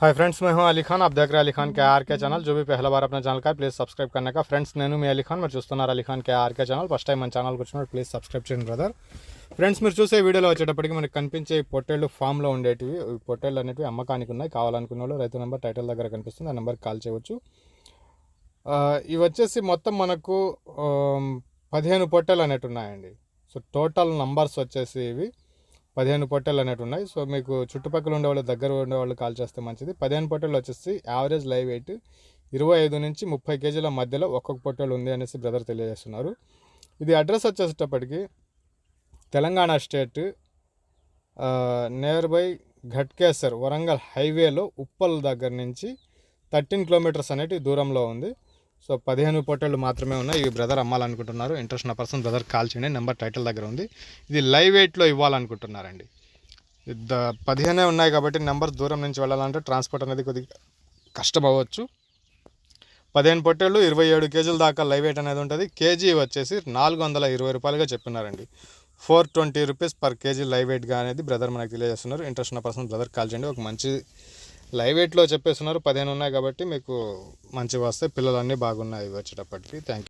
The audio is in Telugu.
हाय फ्रेंड्स मैं हूं अली खान आप देख रहे हैं अली खान के आर के ఛానల్ जो भी पहला बार अपना ఛానల్ का है ప్లీజ్ సబ్స్క్రైబ్ करने का ఫ్రెండ్స్ నేను మీ అలీ ఖాన్ మీరు చూస్తున్నారు Ali Khan K RK channel first time మన ఛానల్కి వచ్చినప్పుడు ప్లీజ్ సబ్స్క్రైబ్ చేయండి బ్రదర్ ఫ్రెండ్స్ మీరు చూసే వీడియోలో వచ్చేటప్పటికి మనకి కనిపించే ఈ పొట్టేళ్ళు ఫామ్లో ఉండేటివి ఈ పొట్టేళ్ళు అనేటివి అమ్మకానికి ఉన్నాయి కావాలనుకున్న వాళ్ళు రైతు నెంబర్ టైటిల్ దగ్గర కనిపిస్తుంది ఆ నెంబర్కి కాల్ చేయవచ్చు ఆ, ఇవి వచ్చేసి మొత్తం మనకు ఆమ్, పదిహేను పొట్టేలు అనేవి ఉన్నాయండి సో టోటల్ నంబర్స్ వచ్చేసి ఇవి పదిహేను పొట్టేలు అనేవి ఉన్నాయి. సో మీకు చుట్టుపక్కల ఉండేవాళ్ళు దగ్గర ఉండేవాళ్ళు కాల్ చేస్తే మంచిది. పదిహేను పొట్టేలు వచ్చేసి యావరేజ్ లైవ్ వెయిట్ ఇరవై ఐదు నుంచి ముప్పై కేజీల మధ్యలో ఒక్కొక్క పొట్టేలు ఉంది అనేసి బ్రదర్ తెలియజేస్తున్నారు. ఇది అడ్రస్ వచ్చేసేటప్పటికి Telangana state near by Ghatkesar Warangal హైవేలో ఉప్పల్ దగ్గర నుంచి థర్టీన్ కిలోమీటర్స్ అనేటి దూరంలో ఉంది. సో పదిహేను పొట్టేళ్ళు మాత్రమే ఉన్నాయి. ఇవి బ్రదర్ అమ్మాలనుకుంటున్నారు. ఇంట్రెస్ట్ ఉన్న పర్సన్ బ్రదర్ కాల్ చేయండి. నెంబర్ టైటిల్ దగ్గర ఉంది. ఇది లైవ్ వెయిట్లో ఇవ్వాలనుకుంటున్నారండి. ద పదిహేనే ఉన్నాయి కాబట్టి నెంబర్ దూరం నుంచి వెళ్ళాలంటే ట్రాన్స్పోర్ట్ అనేది కొద్దిగా కష్టం అవ్వచ్చు పదిహేను పొట్టేళ్ళు ఇరవై ఏడు కేజీల దాకా లైవ్ వెయిట్ అనేది ఉంటుంది. కేజీ వచ్చేసి నాలుగు వందల ఇరవై రూపాయలుగా చెప్పినారండి. Four twenty rupees per KG live వెయిట్గా అనేది బ్రదర్ మనకు తెలియజేస్తున్నారు. ఇంట్రెస్ట్ ఉన్న పర్సన్ బ్రదర్ కాల్ చేయండి. ఒక మంచి లైవ్ ఎయిట్లో చెప్పేస్తున్నారు పదిహేను ఉన్నాయి కాబట్టి మీకు మంచిగా వస్తాయి పిల్లలన్నీ బాగున్నాయి వచ్చేటప్పటికి. Thank you